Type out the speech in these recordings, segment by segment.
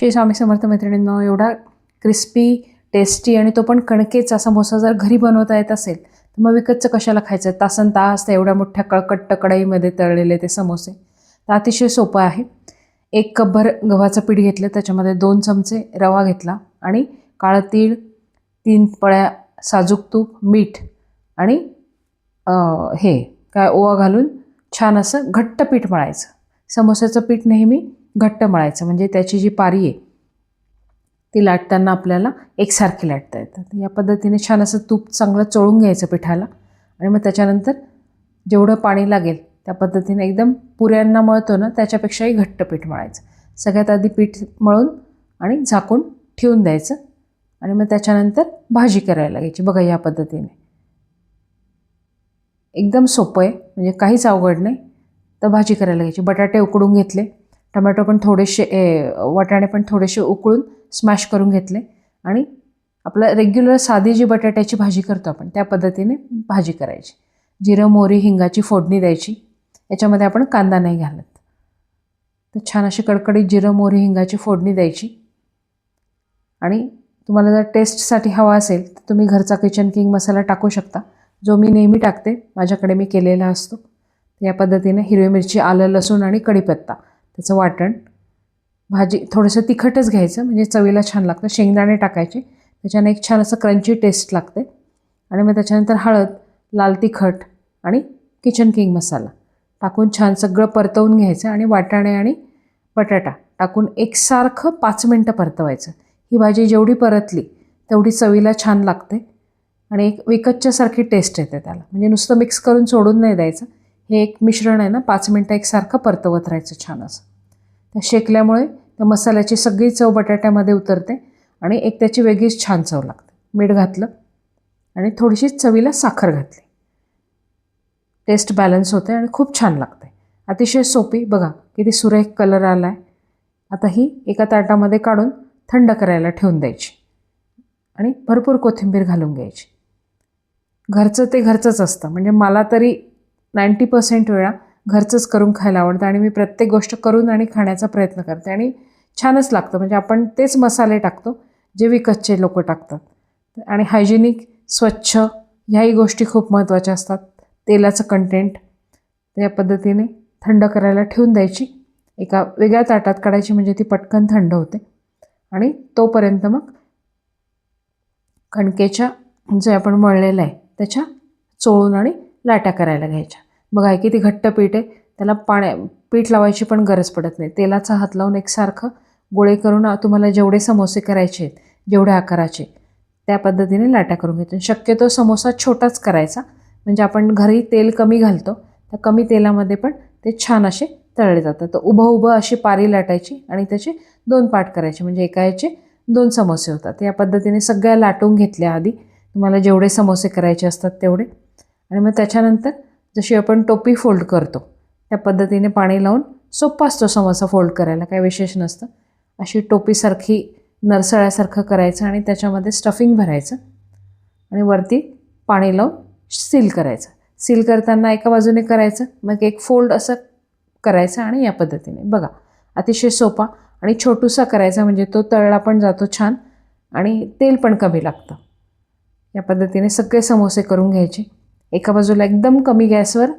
श्री स्वामी समर्थ मैत्रिणींनो एवढा crispy tasty आणि तो पण कणकेचा समोसा जर घरी बनवता येत असेल तर मग विकतचं कशाला खायचं? तासन तास त्या एवढ्या मोठ्या कळकट्ट कढईमध्ये तळलेले ते समोसे. तर अतिशय सोपं आहे. एक कपभर गव्हाचं पीठ घेतलं त्याच्यामध्ये दोन चमचे रवा घेतला आणि काळं तीळ तीन पळ्या साजूक तूप मीठ आणि हे काय ओवा घालून छान असं घट्ट पीठ मळायचं. समोस्याचं पीठ नेहमी घट्ट मळायचं. म्हणजे त्याची जी पारी आहे ती लाटताना आपल्याला एकसारखी लाटता येतं या पद्धतीने छान असं तूप चांगलं चोळून घ्यायचं पिठाला. आणि मग त्याच्यानंतर जेवढं पाणी लागेल त्या पद्धतीने एकदम पुऱ्यांना मळतो ना त्याच्यापेक्षाही घट्ट पीठ मळायचं. सगळ्यात आधी पीठ मळून आणि झाकून ठेवून द्यायचं. आणि मग त्याच्यानंतर भाजी करायला घ्यायची. बघा या पद्धतीने. एकदम सोपं आहे. म्हणजे काहीच अवघड नाही. तर भाजी करायला घ्यायची. बटाटे उकडून घेतले. टमॅटो पण थोडेसे ए वाटाणे पण थोडेसे उकळून स्मॅश करून घेतले. आणि आपलं रेग्युलर साधी जी बटाट्याची भाजी करतो आपण त्या पद्धतीने भाजी करायची. जिरं मोहरी हिंगाची फोडणी द्यायची. याच्यामध्ये आपण कांदा नाही घालत. तर छान अशी कडकडीत जिरं मोहरी हिंगाची फोडणी द्यायची. आणि तुम्हाला जर टेस्टसाठी हवा असेल तर तुम्ही घरचा किचन किंग मसाला टाकू शकता. जो मी नेहमी टाकते माझ्याकडे मी केलेला असतो. या पद्धतीने हिरवी मिरची आलं लसूण आणि कढीपत्ता. त्याचं वाटण. भाजी थोडंसं तिखटच घ्यायचं म्हणजे चवीला छान लागतं. शेंगदाणे टाकायचे. त्याच्याने एक छान असं क्रंची टेस्ट लागते. आणि मग त्याच्यानंतर हळद लाल तिखट आणि किचन किंग मसाला. टाकून छान सगळं परतवून घ्यायचं आणि वाटाणे आणि बटाटा टाकून एकसारखं पाच मिनटं परतवायचं. ही भाजी जेवढी परतली तेवढी चवीला छान लागते. आणि एक विकतच्यासारखी टेस्ट येते त्याला. म्हणजे नुसतं मिक्स करून सोडून नाही द्यायचं. हे एक मिश्रण आहे ना पाच मिनटं एकसारखं परतवत राहायचं छान असं. त्या शेकल्यामुळे त्या मसाल्याची सगळी चव बटाट्यामध्ये उतरते आणि एक त्याची वेगळीच छान चव लागते. मीठ घातलं आणि थोडीशी चवीला साखर घातली. टेस्ट बॅलन्स होते आणि खूप छान लागते. अतिशय सोपी. बघा किती सुरेख कलर आला आहे आता ही एका ताटामध्ये काढून थंड करायला ठेवून द्यायची आणि भरपूर कोथिंबीर घालून घ्यायची. घरचं ते घरचंच असतं. म्हणजे मला तरी नाईंटी पर्सेंट वेळा घरचंच करून खायला आवडतं आणि मी प्रत्येक गोष्ट करून आणि खाण्याचा प्रयत्न करते. आणि छानच लागतं. म्हणजे आपण तेच मसाले टाकतो जे विकतचे लोक टाकतात. आणि हायजेनिक स्वच्छ ह्याही गोष्टी खूप महत्त्वाच्या असतात. तेलाचं कंटेंट या पद्धतीने थंड करायला ठेवून द्यायची. एका वेगळ्या ताटात काढायची म्हणजे ती पटकन थंड होते. आणि तोपर्यंत मग कणकेच्या जे आपण मळलेलं आहे त्याच्या चोळून आणि लाट्या करायला घ्यायच्या. बघा हे किती घट्ट पीठ आहे त्याला पाण्या पीठ लावायची पण गरज पडत नाही. तेलाचा हात लावून एकसारखं गोळे करून तुम्हाला जेवढे समोसे करायचे आहेत जेवढ्या आकाराचे त्या पद्धतीने लाट्या करून घ्यायच्या शक्यतो समोसा छोटाच करायचा म्हणजे आपण घरी तेल कमी घालतो तर कमी तेलामध्ये पण ते छान असे तळले जातात. तर उभं उभं अशी पारी लाटायची आणि त्याचे दोन पाठ करायचे म्हणजे एका याचे दोन समोसे होतात. या पद्धतीने सगळ्या लाटून घेतल्या आधी तुम्हाला जेवढे समोसे करायचे असतात तेवढे. आणि मग त्याच्यानंतर जशी आपण टोपी फोल्ड करतो त्या पद्धतीने पाणी लावून सोपा असतो समोसा फोल्ड करायला काही विशेष नसतं. अशी टोपीसारखी नरसळ्यासारखं करायचं आणि त्याच्यामध्ये स्टफिंग भरायचं आणि वरती पाणी लावून सील करायचं. सील करताना एका बाजूने करायचं मग एक फोल्ड असं करायचं आणि या पद्धतीने. बघा अतिशय सोपा आणि छोटूसा करायचा म्हणजे तो तळला पण जातो छान आणि तेल पण कमी लागतं. या पद्धतीने सगळे समोसे करून घ्यायचे. एका बाजूला एकदम कमी गॅसवर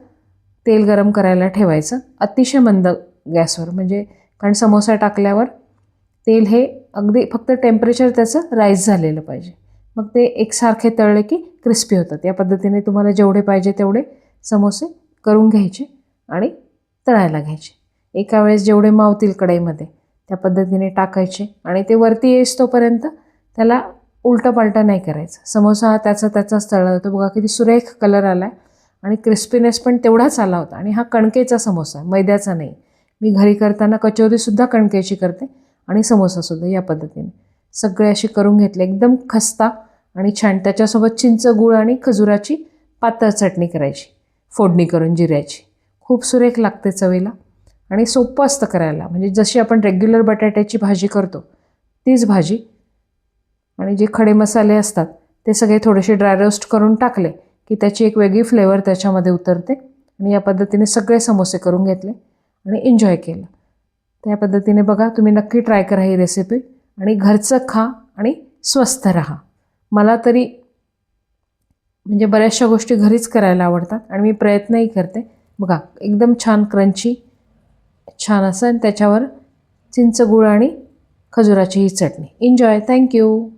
तेल गरम करायला ठेवायचं अतिशय मंद गॅसवर. म्हणजे कारण समोसा टाकल्यावर तेल हे अगदी फक्त टेम्परेचर त्याचं राईज झालेलं पाहिजे. मग ते एकसारखे तळले की क्रिस्पी होतात. या पद्धतीने तुम्हाला जेवढे पाहिजे तेवढे समोसे करून घ्यायचे आणि तळायला घ्यायचे. एका वेळेस जेवढे मावतील कढईमध्ये त्या पद्धतीने टाकायचे आणि ते वरती येईस तोपर्यंत त्याला उलटं पालटं नाही करायचं. समोसा हा त्याचा त्याचाच तळला जातो बघा किती सुरेख कलर आला आहे आणि क्रिस्पीनेस पण तेवढाच आला होता. आणि हा कणकेचा समोसा मैद्याचा नाही. मी घरी करताना कचोरीसुद्धा कणकेची करते आणि समोसासुद्धा या पद्धतीने. सगळे असे करून घेतले. एकदम खस्ता आणि छान. त्याच्यासोबत चिंच गूळ आणि खजुराची पातळ चटणी करायची. फोडणी करून जिऱ्याची. खूप सुरेख लागते चवीला. आणि सोपं असतं करायला. म्हणजे जशी आपण रेग्युलर बटाट्याची भाजी करतो तीच भाजी आणि जे खडे मसाले असतात ते सगळे थोडेसे ड्राय रोस्ट करून टाकले की त्याची एक वेगळी फ्लेवर त्याच्यामध्ये उतरते. आणि या पद्धतीने सगळे समोसे करून घेतले आणि एन्जॉय केलं. त्या पद्धतीने बघा तुम्ही नक्की ट्राय करा ही रेसिपी आणि घरचं खा आणि स्वस्थ राहा. मला तरी म्हणजे बऱ्याचशा गोष्टी घरीच करायला आवडतात आणि मी प्रयत्नही करते. बघा एकदम छान क्रंची छान असं आणि त्याच्यावर चिंचगुळ आणि खजुराची ही चटणी. Enjoy thank you